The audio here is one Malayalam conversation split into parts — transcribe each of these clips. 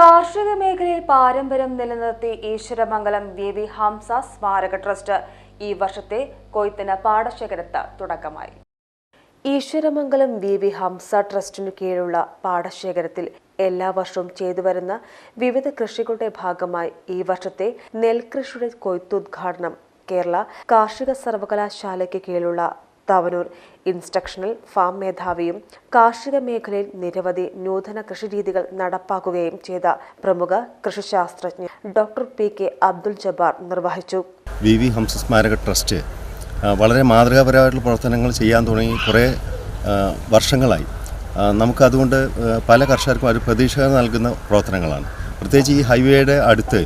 കാർഷിക മേഖലയിൽ പാരമ്പര്യം നിലനിർത്തി ഈശ്വരമംഗലം വി വി ഹംസ സ്മാരക ട്രസ്റ്റ് ഈ വർഷത്തെ കൊയ്ത്തിന് പാടശേഖരത്ത് തുടക്കമായി. ഈശ്വരമംഗലം വി വി ഹംസ ട്രസ്റ്റിനു കീഴിലുള്ള പാടശേഖരത്തിൽ എല്ലാ വർഷവും ചെയ്തുവരുന്ന വിവിധ കൃഷികളുടെ ഭാഗമായി ഈ വർഷത്തെ നെൽകൃഷിയുടെ കൊയ്ത്തുദ്ഘാടനം കേരള കാർഷിക സർവകലാശാലയ്ക്ക് കീഴിലുള്ള തവനൂർ. ഇൻസ്ട്രക്ഷണൽ ഫാം മേധാവിയും കാർഷിക മേഖലയിൽ നിരവധി നൂതന കൃഷിരീതികൾ നടപ്പാക്കുകയും ചെയ്ത പ്രമുഖ കൃഷിശാസ്ത്രജ്ഞൻ doctor P K Abdul Jabbar നിർവഹിച്ചു. വി വി ഹംസ സ്മാരക ട്രസ്റ്റ് വളരെ മാതൃകാപരമായിട്ടുള്ള പ്രവർത്തനങ്ങൾ ചെയ്യാൻ തുടങ്ങി കുറേ വർഷങ്ങളായി. നമുക്കതുകൊണ്ട് പല കർഷകർക്കും ഒരു പ്രതീക്ഷ നൽകുന്ന പ്രവർത്തനങ്ങളാണ്. പ്രത്യേകിച്ച് ഈ ഹൈവേയുടെ അടുത്ത്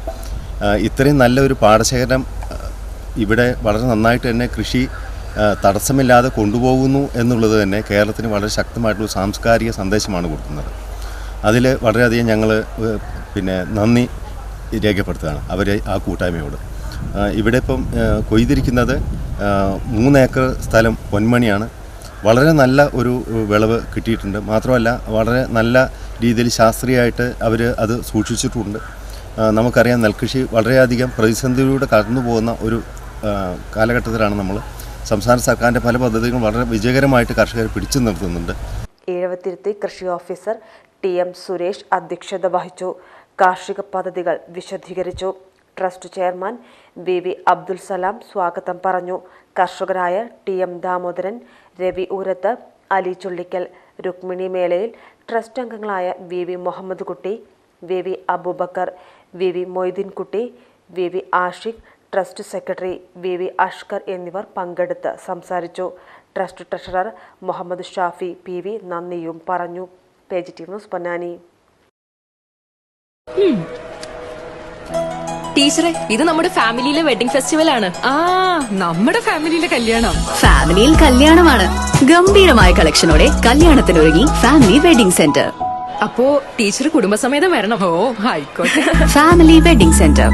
ഇത്രയും നല്ലൊരു പാടശേഖരം ഇവിടെ വളരെ നന്നായിട്ട് തന്നെ കൃഷി തടസ്സമില്ലാതെ കൊണ്ടുപോകുന്നു എന്നുള്ളത് തന്നെ കേരളത്തിന് വളരെ ശക്തമായിട്ടുള്ള സാംസ്കാരിക സന്ദേശമാണ് കൊടുക്കുന്നത്. അതിൽ വളരെയധികം ഞങ്ങൾ പിന്നെ നന്ദി രേഖപ്പെടുത്തുകയാണ് അവരെ ആ കൂട്ടായ്മയോട്. ഇവിടെ ഇപ്പം കൊയ്തിരിക്കുന്നത് മൂന്നേക്കർ സ്ഥലം പൊന്മണിയാണ്. വളരെ നല്ല ഒരു വിളവ് കിട്ടിയിട്ടുണ്ട്. മാത്രമല്ല വളരെ നല്ല രീതിയിൽ ശാസ്ത്രീയമായിട്ട് അവർ അത് സൂക്ഷിച്ചിട്ടുണ്ട്. നമുക്കറിയാം നെൽകൃഷി വളരെയധികം പ്രതിസന്ധിയിലൂടെ കടന്നു പോകുന്ന ഒരു കാലഘട്ടത്തിലാണ് നമ്മൾ സംസ്ഥാന സർക്കാരിന്റെ പല പദ്ധതികളും വളരെ വിജയകരമായിട്ട് കർഷകരെ പിടിച്ചു നിർത്തുന്നുണ്ട്. ഏഴവത്തിരുത്തി കൃഷി ഓഫീസർ ടി എം സുരേഷ് അധ്യക്ഷത വഹിച്ചു. കാർഷിക പദ്ധതികൾ വിശദീകരിച്ചു. Trust chairman V V Abdul Salam സ്വാഗതം പറഞ്ഞു. കർഷകരായ T M Damodaran Ravi Oorath Ali Chullikkal Rukmini Melayil trust അംഗങ്ങളായ V V Muhammad Kutty V V Aboobacker V V Moideenkutty V V Ashiq trust secretary V V Ashkar എന്നിവർ പങ്കെടുത്ത് സംസാരിച്ചു. Trust treasurer Muhammad Shafi P V നന്ദിയും പറഞ്ഞു. Page T news Ponnani. ടീച്ചറെ ഇത് നമ്മുടെ ഫാമിലിയിലെ വെഡിങ് ഫെസ്റ്റിവൽ ആണ്. ആ നമ്മുടെ ഫാമിലിയിലെ കല്യാണം. ഫാമിലിയിൽ കല്യാണമാണ്. ഗംഭീരമായ കളക്ഷനോടെ കല്യാണത്തിനൊരുങ്ങി ഫാമിലി വെഡിംഗ് സെന്റർ. അപ്പോ ടീച്ചർ കുടുംബസമേതം വരണം. ഓ ആയിക്കോട്ടെ. Family wedding centre.